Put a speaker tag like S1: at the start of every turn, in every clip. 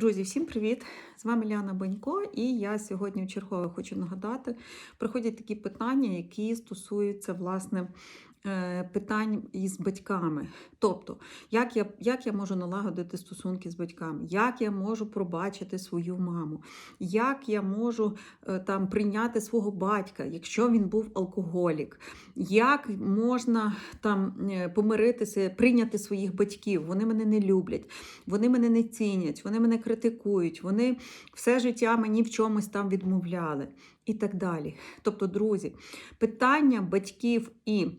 S1: Друзі, всім привіт! З вами Ляна Банько, і я сьогодні в чергове хочу нагадати, приходять такі питання, які стосуються власне питань із батьками. Тобто, як я, як я можу налагодити стосунки з батьками, як я можу пробачити свою маму, як я можу е, там прийняти свого батька, якщо він був алкоголік, як можна там е, помиритися, прийняти своїх батьків, вони мене не люблять. Вони мене не цінять, вони мене критикують, вони все життя мені в чомусь там відмовляли і так далі. Тобто, друзі, питання батьків і е,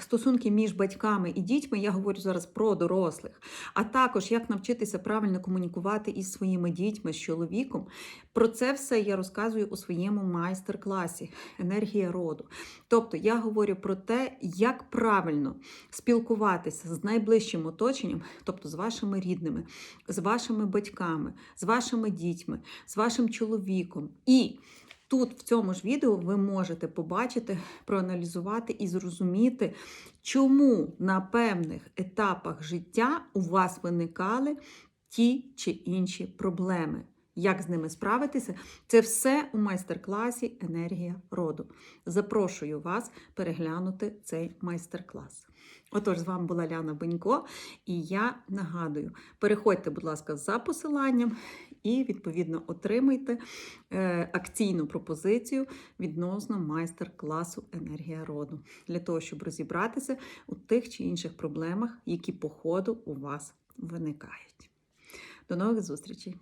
S1: стосунки між батьками і дітьми, я говорю зараз про дорослих, а також як навчитися правильно комунікувати із своїми дітьми, з чоловіком. Про це все я розказую у своєму майстер-класі Енергія роду. Тобто я говорю про те, як правильно спілкуватися з найближчим оточенням, тобто з вашими рідними, з вашими батьками, з вашими дітьми, з вашим чоловіком. І тут, в цьому ж відео, ви можете побачити, проаналізувати і зрозуміти, чому на певних етапах життя у вас виникали ті чи інші проблеми. Як з ними справитися? Це все у майстер-класі Енергія роду. Запрошую вас переглянути цей майстер-клас. Отож, з вами була Ляна Бенько, і я нагадую: переходьте, будь ласка, за посиланням і, відповідно, отримайте е, акційну пропозицію відносно майстер-класу Енергія роду для того, щоб розібратися у тих чи інших проблемах, які по ходу у вас виникають. До нових зустрічей!